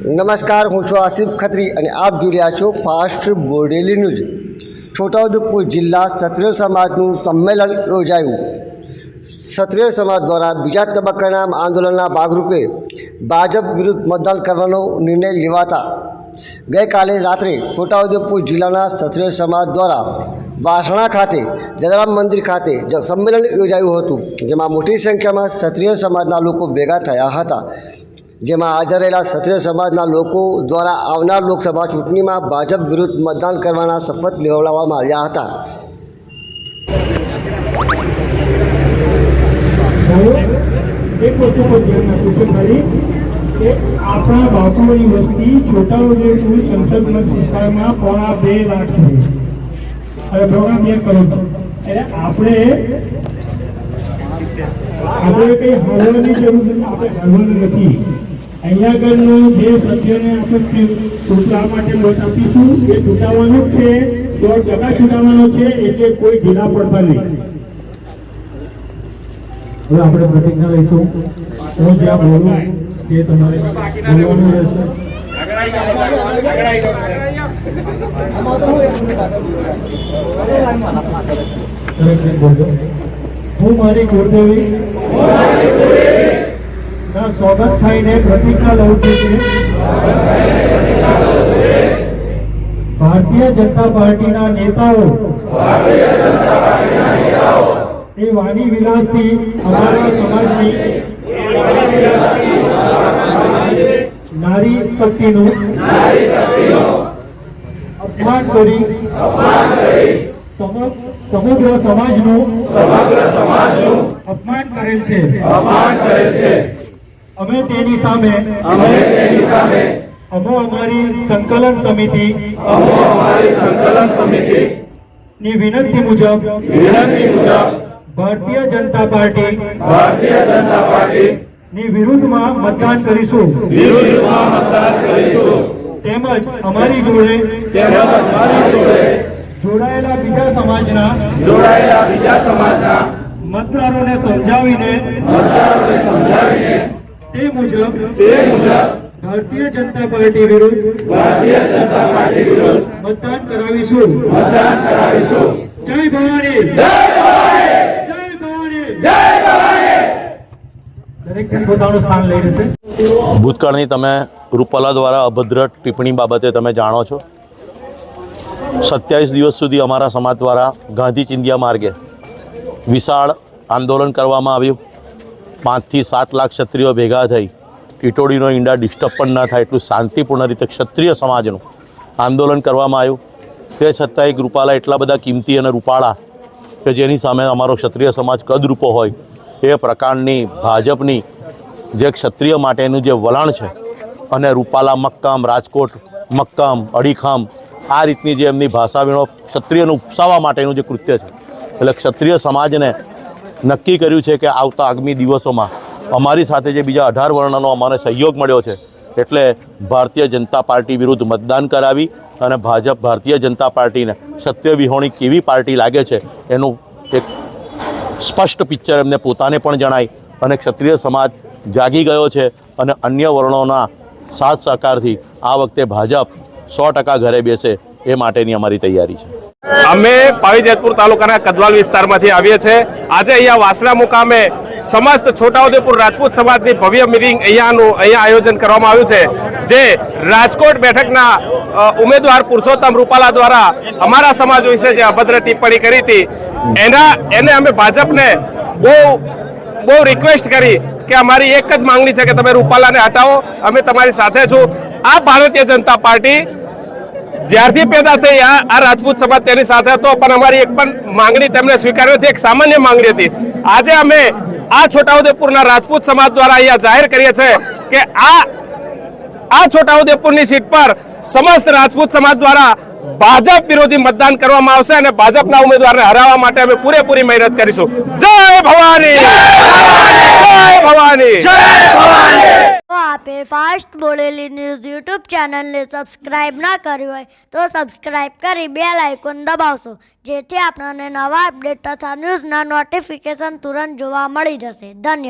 નમસ્કાર, હું છું આસિફ ખત્રી અને આપ જોઈ રહ્યા છો ફાસ્ટ બોડેલી ન્યૂઝ છોટાઉદેપુર જિલ્લા ક્ષત્રિય સમાજનું સંમેલન યોજાયું. ક્ષત્રિય સમાજ દ્વારા બીજા તબક્કાના આંદોલનના ભાગરૂપે ભાજપ વિરુદ્ધ મતદાન કરવાનો નિર્ણય લેવાતા ગઈકાલે રાત્રે છોટાઉદેપુર જિલ્લાના ક્ષત્રિય સમાજ દ્વારા વાસણા ખાતે, જલારામ મંદિર ખાતે સંમેલન યોજાયું હતું, જેમાં મોટી સંખ્યામાં ક્ષત્રિય સમાજના લોકો ભેગા થયા હતા. જેમાં હાજર રહેલા ક્ષત્રિય સમાજના લોકો દ્વારા આવનાર લોકસભા ચૂંટણીમાં ભાજપ વિરુદ્ધ મતદાન કરવાના શપથ લેવડાવવામાં આવ્યા હતા. હવે એક વસ્તુ પર ધ્યાન આપું છું ખાલી કે આપણા બાપુની વસ્તી છોટાઉદેપુર સંસદ મત વિસ્તારમાં પોણા બે લાખ છે. હવે પ્રોગ્રામ બે કરો છો? એટલે આપણે આપણે કઈ હારવાની જરૂર નથી, આપણે હારવાનું નથી. અહીંયા આગળનું જે સભ્યને આપણે ચૂંટવા માટે મત આપીશું, એ ચૂંટાવવાનું જ છે દોઢ ટકા ચૂંટાવવાનો છે, એટલે કોઈ ઢીલા પડતા નહીં. હવે આપણે પ્રતિજ્ઞા લઈશું. હું જ્યાં બોલું, તે તમારે બોલવાનું રહેશે. હું મારી કુળદેવી. સ્વાગત થઈને પ્રતિજ્ઞા લઉં છું કે ભારતીય જનતા પાર્ટીના નેતાઓ એ વાણી વિલાસથી અમારા સમાજની નારી શક્તિનું અપમાન કરી સમ- સમગ્ર સમાજનું અપમાન કરેલ છે. અમે તેની સામે તેની સામે અમો અમારી સંકલન સમિતિ અમુ અમારી સંકલનની વિનંતી મુજબ ભારતીય જનતા પાર્ટી ભારતીય જનતા પાર્ટી ની વિરુદ્ધમાં મતદાન કરીશું. વિરુદ્ધમાં મતદાન કરીશું. તેમજ અમારી જોડે તેમજ અમારી જોડે જોડાયેલા બીજા સમાજના જોડાયેલા બીજા સમાજના મતદારોને સમજાવીને મતદારોને સમજાવીને તે મુજબ તે મુજબ ભારતીય જનતા પાર્ટી વિરુદ્ધ ભારતીય જનતા પાર્ટી વિરુદ્ધ મતદાન કરાવીશું. મતદાન કરાવીશું. જય ભવાની જય ભવાની જય ભવાની જય ભવાની દરેક પોતાનું સ્થાન લઈ રહેશે ભૂતકાળની તમે રૂપાલા દ્વારા અભદ્ર ટિપ્પણી બાબતે તમે જાણો છો? સત્યાવીસ દિવસ સુધી અમારા સમાજ દ્વારા ગાંધી ચિંધિયા માર્ગે વિશાળ આંદોલન કરવામાં આવ્યું. પાંચથી સાત લાખ ક્ષત્રિયો ભેગા થઈ. ટીટોડીનો ઈંડા ડિસ્ટર્બ પણ ન થાય એટલું શાંતિપૂર્ણ રીતે ક્ષત્રિય સમાજનું આંદોલન કરવામાં આવ્યું. તે છતાંય રૂપાલા એટલા બધા કિંમતી અને રૂપાળા કે જેની સામે અમારો ક્ષત્રિય સમાજ કદરૂપો હોય, એ પ્રકારની ભાજપની જે ક્ષત્રિય માટેનું જે વલણ છે અને રૂપાલા મક્કામ, રાજકોટ મક્કામ, અડીખામ, આ રીતની જે એમની ભાષા ક્ષત્રિયને ઉપસાવવા માટેનું જે કૃત્ય છે. એટલે ક્ષત્રિય સમાજને નક્કી કર્યું છે કે આવતા આગામી દિવસોમાં અમારી સાથે જે બીજા અઢાર વર્ણનો અમારે સહયોગ મળ્યો છે, એટલે ભારતીય જનતા પાર્ટી વિરુદ્ધ મતદાન કરાવી અને ભાજપ ભારતીય જનતા પાર્ટીને સત્ય વિહોણી કેવી પાર્ટી લાગે છે એનું એક સ્પષ્ટ પિક્ચર એમને પોતાને પણ જણાય અને ક્ષત્રિય સમાજ જાગી ગયો છે અને અન્ય વર્ણોના સાથ સહકારથી આ વખતે ભાજપ સો ટકા ઘરે બેસે એ માટેની અમારી તૈયારી છે. અમે પાવીજેતપુર તાલુકાના કદવાલ વિસ્તારમાંથી આવીએ છીએ. આજે અહીંયા વાસણા મુકામે સમસ્ત છોટાઉદેપુર રાજપૂત સમાજની ભવ્ય મિટિંગ અહીંયાનું અહીંયા આયોજન કરવામાં આવ્યું છે. જે રાજકોટ બેઠકના ઉમેદવાર પુરુષોત્તમ રૂપાલા દ્વારા અમારા સમાજ વિશે જે અભદ્ર ટિપ્પણી કરી હતી, એના, એને અમે ભાજપને બહુ બહુ રિક્વેસ્ટ કરી કે અમારી એક જ માંગણી છે કે તમે રૂપાલાને હટાવો. અમે તમારી સાથે છું. આ ભારતીય જનતા પાર્ટી જ્યારથી પેદા થઈ આ રાજપૂત સમાજ તેની સાથે હતો, પણ અમારી એક પણ માંગણી તેમણે સ્વીકારી નથી, એક સામાન્ય માંગણી હતી. આજે અમે આ છોટાઉદેપુરના રાજપૂત સમાજ દ્વારા અહીંયા જાહેર કરીએ છીએ કે આ આ છોટાઉદેપુરની સીટ પર સમસ્ત રાજપૂત સમાજ દ્વારા ભાજપ વિરોધી મતદાન કરવામાં આવશે અને ભાજપના ઉમેદવારને હરાવવા માટે અમે પૂરેપૂરી મહેનત કરીશું. જય ભવાની! જય ભવાની! આપે ફાસ્ટ બોલેલી ન્યૂઝ યુટ્યુબ ચેનલને સબસ્ક્રાઇબ ના કરી હોય તો સબસ્ક્રાઇબ કરી બેલ આઇકોન દબાવશો. જેથી આપણને નવા અપડેટ તથા ન્યૂઝના નોટિફિકેશન તુરંત જોવા મળી જશે. ધન્યવાદ.